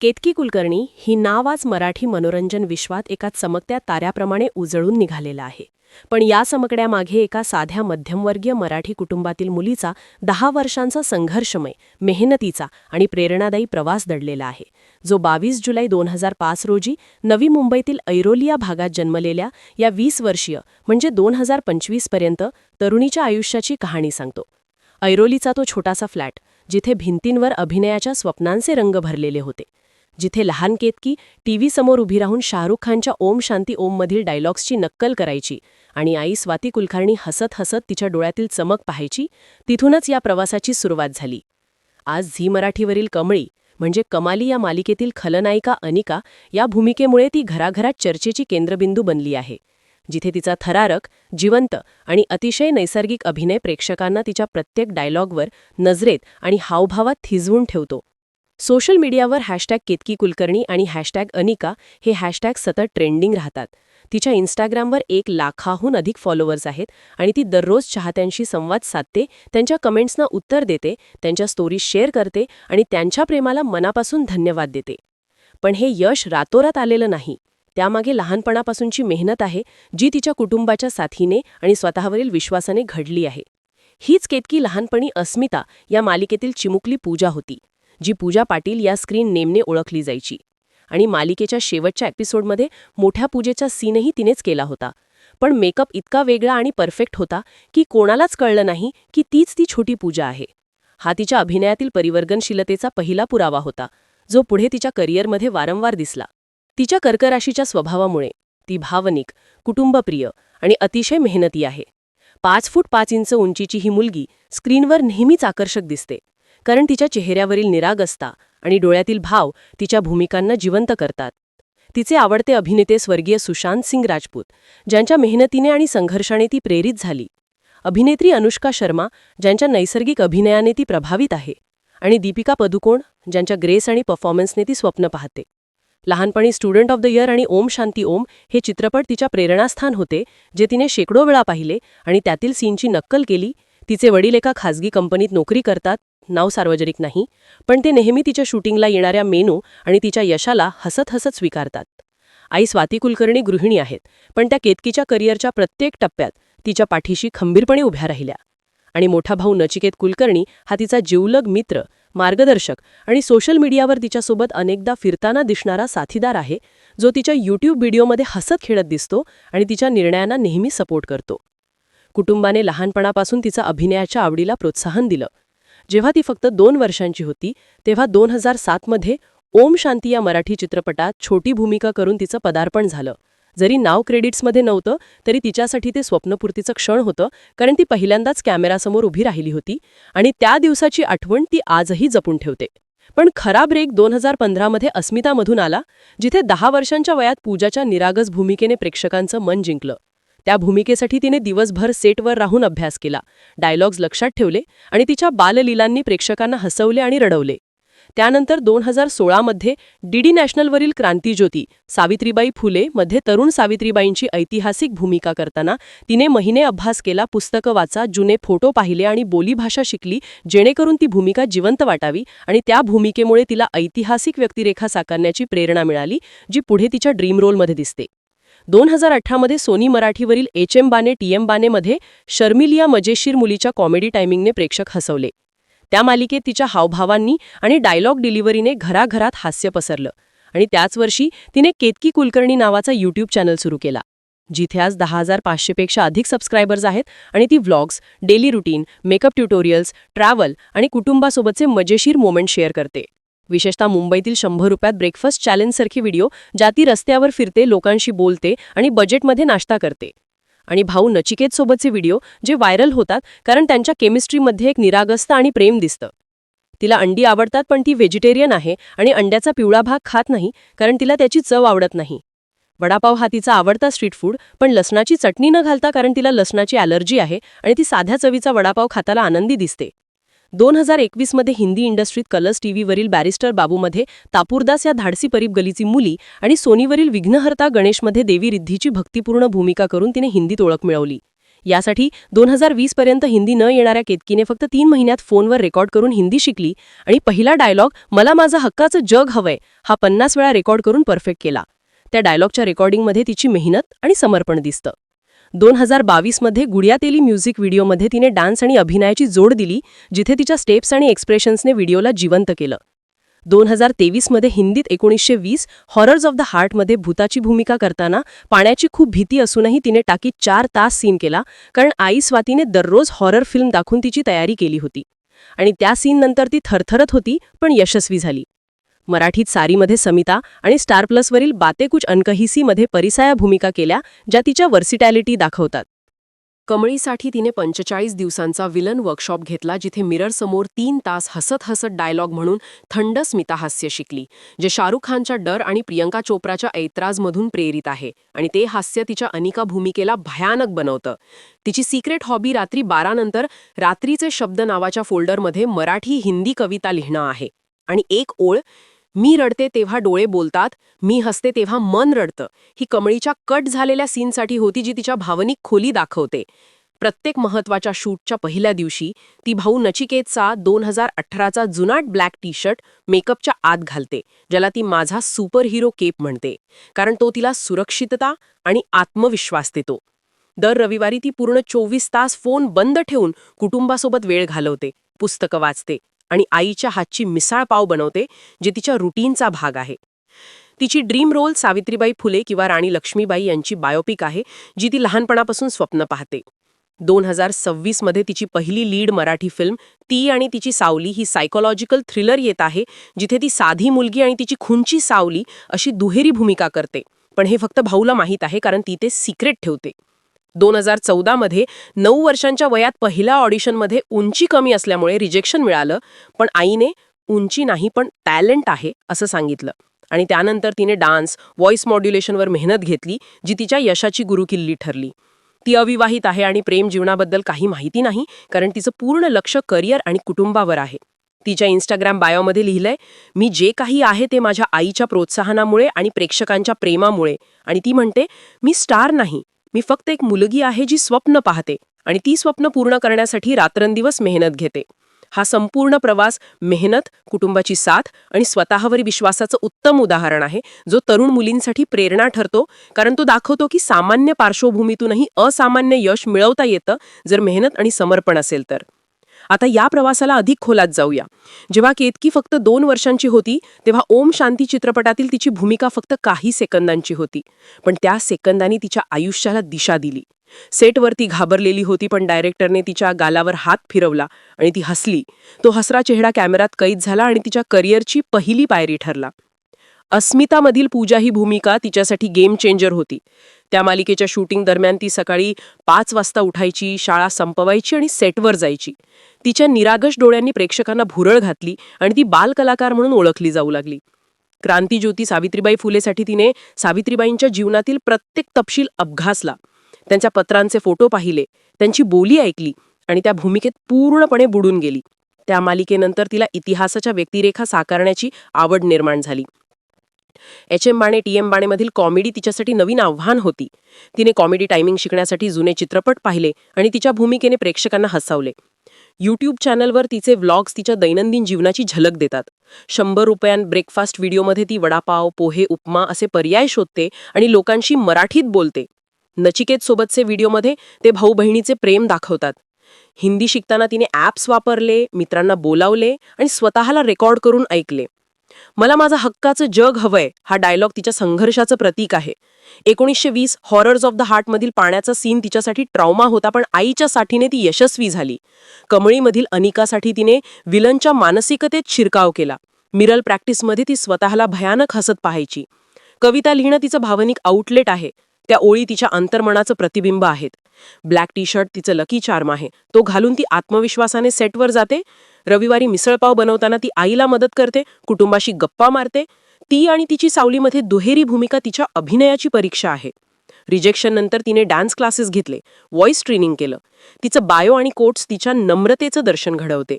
केतकी कुलकर्णी ही नाव आज मराठी मनोरंजन विश्वात एका चमकत्या ताऱ्याप्रमाणे उजळून निघालेलं आहे. पण या चमकड्यामागे एका साध्या मध्यमवर्गीय मराठी कुटुंबातील मुलीचा दहा वर्षांचा संघर्षमय मेहनतीचा आणि प्रेरणादायी प्रवास दडलेला आहे. जो बावीस जुलै दोन हजार पाच रोजी नवी मुंबईतील ऐरोलिया भागात जन्मलेल्या या वीस वर्षीय म्हणजे दोन हजार पंचवीसपर्यंत तरुणीच्या आयुष्याची कहाणी सांगतो. ऐरोलीचा तो छोटासा फ्लॅट जिथे भिंतींवर अभिनयाच्या स्वप्नांचे रंग भरलेले होते. जिथे लहान केतकी टीव्ही समोर उभी राहून शाहरुख खानच्या ओम शांती ओममधील डायलॉग्सची नक्कल करायची आणि आई स्वाती कुलकर्णी हसत हसत तिच्या डोळ्यातील चमक पाहायची तिथूनच या प्रवासाची सुरुवात झाली. आज झी मराठीवरील कमळी म्हणजे कमाली या मालिकेतील खलनायिका अनिका या भूमिकेमुळे ती घराघरात चर्चेची केंद्रबिंदू बनली आहे जिथे तिचा थरारक जिवंत आणि अतिशय नैसर्गिक अभिनय प्रेक्षकांना तिच्या प्रत्येक डायलॉगवर नजरेत आणि हावभावात थिजवून ठेवतो. सोशल मीडियावर हॅशटॅग केतकी कुलकर्णी आणि हॅशटॅग अनिका हे हॅशटॅग सतत ट्रेंडिंग राहतात. तिच्या इन्स्टाग्रामवर एक लाखाहून अधिक फॉलोअर्स आहेत आणि ती दररोज चाहत्यांशी संवाद साधते त्यांच्या कमेंट्सना उत्तर देते त्यांच्या स्टोरीज शेअर करते आणि त्यांच्या प्रेमाला मनापासून धन्यवाद देते. पण हे यश रातोरात आलेलं नाही. त्यामागे लहानपणापासूनची मेहनत आहे जी तिच्या कुटुंबाच्या साथीने आणि स्वतःवरील विश्वासाने घडली आहे. हीच केतकी लहानपणी अस्मिता या मालिकेतील चिमुकली पूजा होती. जी पूजा पाटील या स्क्रीन नेमने ओळखली जायची. आणि मालिकेच्या शेवटच्या एपिसोडमध्ये मोठ्या पूजेचा सीनही तिनेच केला होता. पण मेकअप इतका वेगळा आणि परफेक्ट होता की कोणालाच कळलं नाही की तीच ती छोटी पूजा आहे. हा तिच्या अभिनयातील परिवर्गनशीलतेचा पहिला पुरावा होता जो पुढे तिच्या करिअरमध्ये वारंवार दिसला. तिच्या कर्कराशीच्या स्वभावामुळे ती भावनिक कुटुंबप्रिय आणि अतिशय मेहनती आहे. पाच फूट पाच इंच उंचीची ही मुलगी स्क्रीनवर नेहमीच आकर्षक दिसते. कारण तिच्या चेहऱ्यावरील निरागसता आणि डोळ्यातील भाव तिच्या भूमिकांना जिवंत करतात. तिचे आवडते अभिनेते स्वर्गीय सुशांत सिंग राजपूत ज्यांच्या मेहनतीने आणि संघर्षाने ती प्रेरित झाली. अभिनेत्री अनुष्का शर्मा ज्यांच्या नैसर्गिक अभिनयाने ती प्रभावित आहे आणि दीपिका पदुकोण ज्यांच्या ग्रेस आणि परफॉर्मन्सने ती स्वप्न पाहते. लहानपणी स्टुडंट ऑफ द इयर आणि ओम शांती ओम हे चित्रपट तिच्या प्रेरणास्थान होते जे तिने शेकडो वेळा पाहिले आणि त्यातील सीनची नक्कल केली. तिचे वडील एका खासगी कंपनीत नोकरी करतात नाव सार्वजनिक नाही पण ते नेहमी तिच्या शूटिंगला येणाऱ्या मेनू आणि तिच्या यशाला हसत हसत स्वीकारतात. आई स्वाती कुलकर्णी गृहिणी आहेत पण त्या केतकीच्या करिअरच्या प्रत्येक टप्प्यात तिच्या पाठीशी खंबीरपणे उभ्या राहिल्या. आणि मोठा भाऊ नचिकेत कुलकर्णी हा तिचा जीवलग मित्र मार्गदर्शक आणि सोशल मीडियावर तिच्यासोबत अनेकदा फिरताना दिसणारा साथीदार आहे जो तिच्या यूट्यूब व्हिडिओमध्ये हसत खेळत दिसतो आणि तिच्या निर्णयांना नेहमी सपोर्ट करतो. कुटुंबाने लहानपणापासून तिचा अभिनयाच्या आवडीला प्रोत्साहन दिलं. जेव्हा ती फक्त दोन वर्षांची होती तेव्हा दोन हजार सातमध्ये ओम शांती या मराठी चित्रपटात छोटी भूमिका करून तिचं पदार्पण झालं. जरी नाव क्रेडिट्समध्ये नव्हतं तरी तिच्यासाठी ते स्वप्नपूर्तीचं क्षण होतं कारण ती पहिल्यांदाच कॅमेरासमोर उभी राहिली होती आणि त्या दिवसाची आठवण ती आजही जपून ठेवते. पण खरा ब्रेक दोन हजार पंधरामध्ये अस्मितामधून आला जिथे दहा वर्षांच्या वयात पूजाच्या निरागस भूमिकेने प्रेक्षकांचं मन जिंकलं. त्या भूमिकेसाठी तिने दिवसभर सेटवर राहून अभ्यास केला. डायलॉग्स लक्षात ठेवले आणि तिच्या बाललीलांनी प्रेक्षकांना हसवले आणि रडवले. त्यानंतर दोन हजार सोळामध्ये डीडी नॅशनलवरील क्रांतीज्योती सावित्रीबाई फुले मध्ये तरुण सावित्रीबाईंची ऐतिहासिक भूमिका करताना तिने महिने अभ्यास केला पुस्तकं वाचा जुने फोटो पाहिले आणि बोलीभाषा शिकली जेणेकरून ती भूमिका जिवंत वाटावी आणि त्या भूमिकेमुळे तिला ऐतिहासिक व्यक्तिरेखा साकारण्याची प्रेरणा मिळाली जी पुढे तिच्या ड्रीम रोलमध्ये दिसते. दोन हजार अठरामध्ये Sony मराठीवरील H M Bane T M बानेमध्ये शर्मिलिया मजेशीर मुलीच्या कॉमेडी टायमिंगने प्रेक्षक हसवले. त्या मालिकेत तिच्या हावभावांनी आणि डायलॉग डिलिव्हरीने घराघरात हास्य पसरलं आणि त्याच वर्षी तिने केतकी कुलकर्णी नावाचा यूट्यूब चॅनल सुरू केला जिथे आज दहा हजार पाचशेपेक्षा अधिक सबस्क्रायबर्स आहेत आणि ती vlogs daily routine makeup tutorials travel आणि कुटुंबासोबतचे मजेशीर मोमेंट शेअर करते. विशेषतः मुंबईतील शंभर रुपयात ब्रेकफास्ट चॅलेंजसारखी व्हिडिओ ज्या ती रस्त्यावर फिरते लोकांशी बोलते आणि बजेटमध्ये नाश्ता करते. आणि भाऊ नचिकेतसोबतचे व्हिडिओ जे व्हायरल होतात कारण त्यांच्या केमिस्ट्रीमध्ये एक निरागस्त आणि प्रेम दिसतं. तिला अंडी आवडतात पण ती व्हेजिटेरियन आहे आणि अंड्याचा पिवळा भाग खात नाही कारण तिला त्याची चव आवडत नाही. वडापाव हा तिचा आवडता स्ट्रीट फूड पण लसणाची चटणी न घालता कारण तिला लसणाची ॲलर्जी आहे आणि ती साध्या चवीचा वडापाव खाताला आनंदी दिसते. दोन हजार एकवीसमध्ये हिंदी इंडस्ट्रीत कलर्स टीव्हीवरील बॅरिस्टर बाबूमध्ये तापूरदास या धाडसी परीब गलीची मुली आणि सोनीवरील विघ्नहर्ता गणेशमध्ये देवी रिद्धीची भक्तिपूर्ण भूमिका करून तिने हिंदीत ओळख मिळवली. यासाठी दोन हजार वीसपर्यंत हिंदी न येणाऱ्या केतकीने फक्त तीन महिन्यात फोनवर रेकॉर्ड करून हिंदी शिकली आणि पहिला डायलॉग मला माझा हक्काचं जग हवंय हा पन्नास वेळा रेकॉर्ड करून परफेक्ट केला. त्या डायलॉगच्या रेकॉर्डिंगमध्ये तिची मेहनत आणि समर्पण दिसतं. दोन हजार बावीसमध्ये गुडियातेली म्युझिक व्हिडिओमध्ये तिने डान्स आणि अभिनयाची जोड दिली जिथे तिच्या स्टेप्स आणि एक्सप्रेशन्सने व्हिडिओला जिवंत केलं. दोन हजार तेवीसमध्ये हिंदीत एकोणीसशे वीस हॉरर्स ऑफ द हार्टमध्ये भूताची भूमिका करताना पाण्याची खूप भीती असूनही तिने टाकीत चार तास सीन केला कारण आई स्वातीने दररोज हॉरर फिल्म दाखवून तिची तयारी केली होती. आणि त्या सीननंतर ती थरथरत होती पण यशस्वी झाली. मराठीत सारीमध्ये समिता आणि स्टार प्लसवरील बाते कुछ अनकहिसीमध्ये परिसाया भूमिका केल्या ज्या तिच्या वर्सिटॅलिटी दाखवतात. कमळीसाठी तिने पंचेचाळीस दिवसांचा विलन वर्कशॉप घेतला जिथे मिररसमोर तीन तास हसत हसत डायलॉग म्हणून थंड स्मिताहास्य शिकली जे शाहरुख खानच्या डर आणि प्रियंका चोप्राच्या ऐत्राजमधून प्रेरित आहे आणि ते हास्य तिच्या अनिका भूमिकेला भयानक बनवतं. तिची सिक्रेट हॉबी रात्री बारानंतर रात्रीचे शब्द नावाच्या फोल्डरमध्ये मराठी हिंदी कविता लिहिणं आहे. आणि एक ओळ मी रडते तेव्हा डोळे बोलतात मी हसते तेव्हा मन रडतं. ही कमळीच्या कट झालेल्या सीनसाठी होती जी तिच्या भावनिक खोली दाखवते. प्रत्येक महत्त्वाच्या शूटच्या पहिल्या दिवशी ती भाऊ नचिकेतचा दोन हजार अठराचा जुनाट ब्लॅक टी शर्ट मेकअपच्या आत घालते ज्याला ती माझा सुपर हिरो केप म्हणते. कारण तो तिला सुरक्षितता आणि आत्मविश्वास देतो. दर रविवारी ती पूर्ण चोवीस तास फोन बंद ठेवून कुटुंबासोबत वेळ घालवते पुस्तकं वाचते आणि आईच्या हातची मिसाळ पाव बनवते जे तिच्या रुटीनचा भाग आहे. तिची ड्रीम रोल सावित्रीबाई फुले किंवा राणी लक्ष्मीबाई यांची बायोपिक आहे जी ती लहानपणापासून स्वप्न पाहते. दोन हजार सव्वीसमध्ये तिची पहिली लीड मराठी फिल्म ती आणि तिची सावली ही सायकोलॉजिकल थ्रिलर येत आहे जिथे ती साधी मुलगी आणि तिची खुंची सावली अशी दुहेरी भूमिका करते. पण हे फक्त भाऊला माहीत आहे कारण ती ते सिक्रेट ठेवते. दोन हजार चौदामध्ये नऊ वर्षांच्या वयात पहिल्या ऑडिशनमध्ये उंची कमी असल्यामुळे रिजेक्शन मिळालं पण आईने उंची नाही पण टॅलेंट आहे असं सांगितलं. आणि त्यानंतर तिने डान्स व्हॉइस मॉड्युलेशनवर मेहनत घेतली जी तिच्या यशाची गुरुकिल्ली ठरली. ती अविवाहित आहे आणि प्रेम जीवनाबद्दल काही माहिती नाही कारण तिचं पूर्ण लक्ष करिअर आणि कुटुंबावर आहे. तिच्या इंस्टाग्राम बायोमध्ये लिहिलंय मी जे काही आहे ते माझ्या आईच्या प्रोत्साहनामुळे आणि प्रेक्षकांच्या प्रेमामुळे. आणि ती म्हणते मी स्टार नाही मी फक्त एक मुलगी आहे जी स्वप्न पाहते आणि ती स्वप्न पूर्ण करण्यासाठी रात्रंदिवस मेहनत घेते. हा संपूर्ण प्रवास मेहनत कुटुंबाची साथ आणि स्वतःवर विश्वासाचं उत्तम उदाहरण आहे जो तरुण मुलींसाठी प्रेरणा ठरतो कारण तो दाखवतो की सामान्य पार्श्वभूमीतूनही असामान्य यश मिळवता येतं जर मेहनत आणि समर्पण असेल तर. आता या प्रवासाला अधिक खोलात जाऊया. जेव्हा केतकी फक्त दोन वर्षांची होती तेव्हा ओम शांती चित्रपटातील तिची भूमिका फक्त काही सेकंदांची होती. पण त्या सेकंदांनी तिच्या आयुष्याला दिशा दिली. सेटवरती घाबरलेली होती पण डायरेक्टरने तिच्या गालावर हात फिरवला आणि ती हसली. तो हसरा चेहरा कॅमेरात कैद झाला आणि तिच्या करिअरची पहिली पायरी ठरला. अस्मितामधील पूजा ही भूमिका तिच्यासाठी गेम चेंजर होती. त्या मालिकेच्या शूटिंग दरम्यान ती सकाळी पाच वाजता उठायची शाळा संपवायची आणि सेटवर जायची. तिच्या निरागश डोळ्यांनी प्रेक्षकांना भुरळ घातली आणि ती बालकलाकार म्हणून ओळखली जाऊ लागली. क्रांतीज्योती सावित्रीबाई फुलेसाठी तिने सावित्रीबाईंच्या जीवनातील प्रत्येक तपशील अभ्यासला त्यांच्या पत्रांचे फोटो पाहिले त्यांची बोली ऐकली आणि त्या भूमिकेत पूर्णपणे बुडून गेली. त्या मालिकेनंतर तिला इतिहासाच्या व्यक्तिरेखा साकारण्याची आवड निर्माण झाली. H M Bane T M बाणेमधील comedy तिच्यासाठी नवीन आव्हान होती. तिने कॉमेडी टायमिंग शिकण्यासाठी जुने चित्रपट पाहिले आणि तिच्या भूमिकेने प्रेक्षकांना हसवले. यूट्यूब चॅनलवर तिचे व्लॉग्स तिच्या दैनंदिन जीवनाची झलक देतात. शंभर रुपयां ब्रेकफास्ट व्हिडिओमध्ये ती वडापाव पोहे उपमा असे पर्याय शोधते आणि लोकांशी मराठीत बोलते. नचिकेत सोबतचे व्हिडिओमध्ये ते भाऊ बहिणीचे प्रेम दाखवतात. हिंदी शिकताना तिने ॲप्स वापरले मित्रांना बोलावले आणि स्वतःला रेकॉर्ड करून ऐकले. मला माझा हक्काचं जग हवंय हा डायलॉग तिच्या संघर्षाचं प्रतीक आहे. एकोणीसशे वीस हॉरर्स ऑफ द हार्टमधील पाण्याचा सीन तिच्यासाठी ट्रॉमा होता पण आईच्या साठीने ती यशस्वी झाली. कमळीमधील अनिकासाठी तिने विलनच्या मानसिकतेत शिरकाव केला. मिरल प्रॅक्टिसमध्ये ती स्वतःला भयानक हसत पाहायची. कविता लिहिणं तिचं भावनिक आउटलेट आहे. त्या ओळी तिच्या अंतर्मनाचं प्रतिबिंब आहेत. ब्लॅक टी शर्ट तिचं लकी चार्म आहे. तो घालून ती आत्मविश्वासाने सेटवर जाते. रविवारी मिसळपाव बनवताना ती आईला मदत करते कुटुंबाशी गप्पा मारते. ती आणि तिची सावलीमध्ये दुहेरी भूमिका तिच्या अभिनयाची परीक्षा आहे. रिजेक्शन नंतर तिने डान्स क्लासेस घेतले व्हॉइस ट्रेनिंग केलं. तिचं बायो आणि कोट्स तिच्या नम्रतेचं दर्शन घडवते.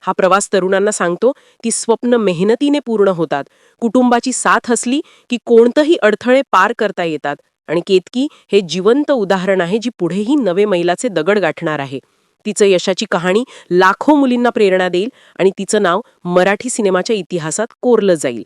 हा प्रवास तरुणांना सांगतो की स्वप्न मेहनतीने पूर्ण होतात. कुटुंबाची साथ असली की कोणतंही अडथळे पार करता येतात. आणि केतकी हे जिवंत उदाहरण आहे जी पुढेही नवे मैलाचे दगड गाठणार आहे. तिचं यशाची कहाणी लाखो मुलींना प्रेरणा देईल आणि तिचं नाव मराठी सिनेमाच्या इतिहासात कोरलं जाईल.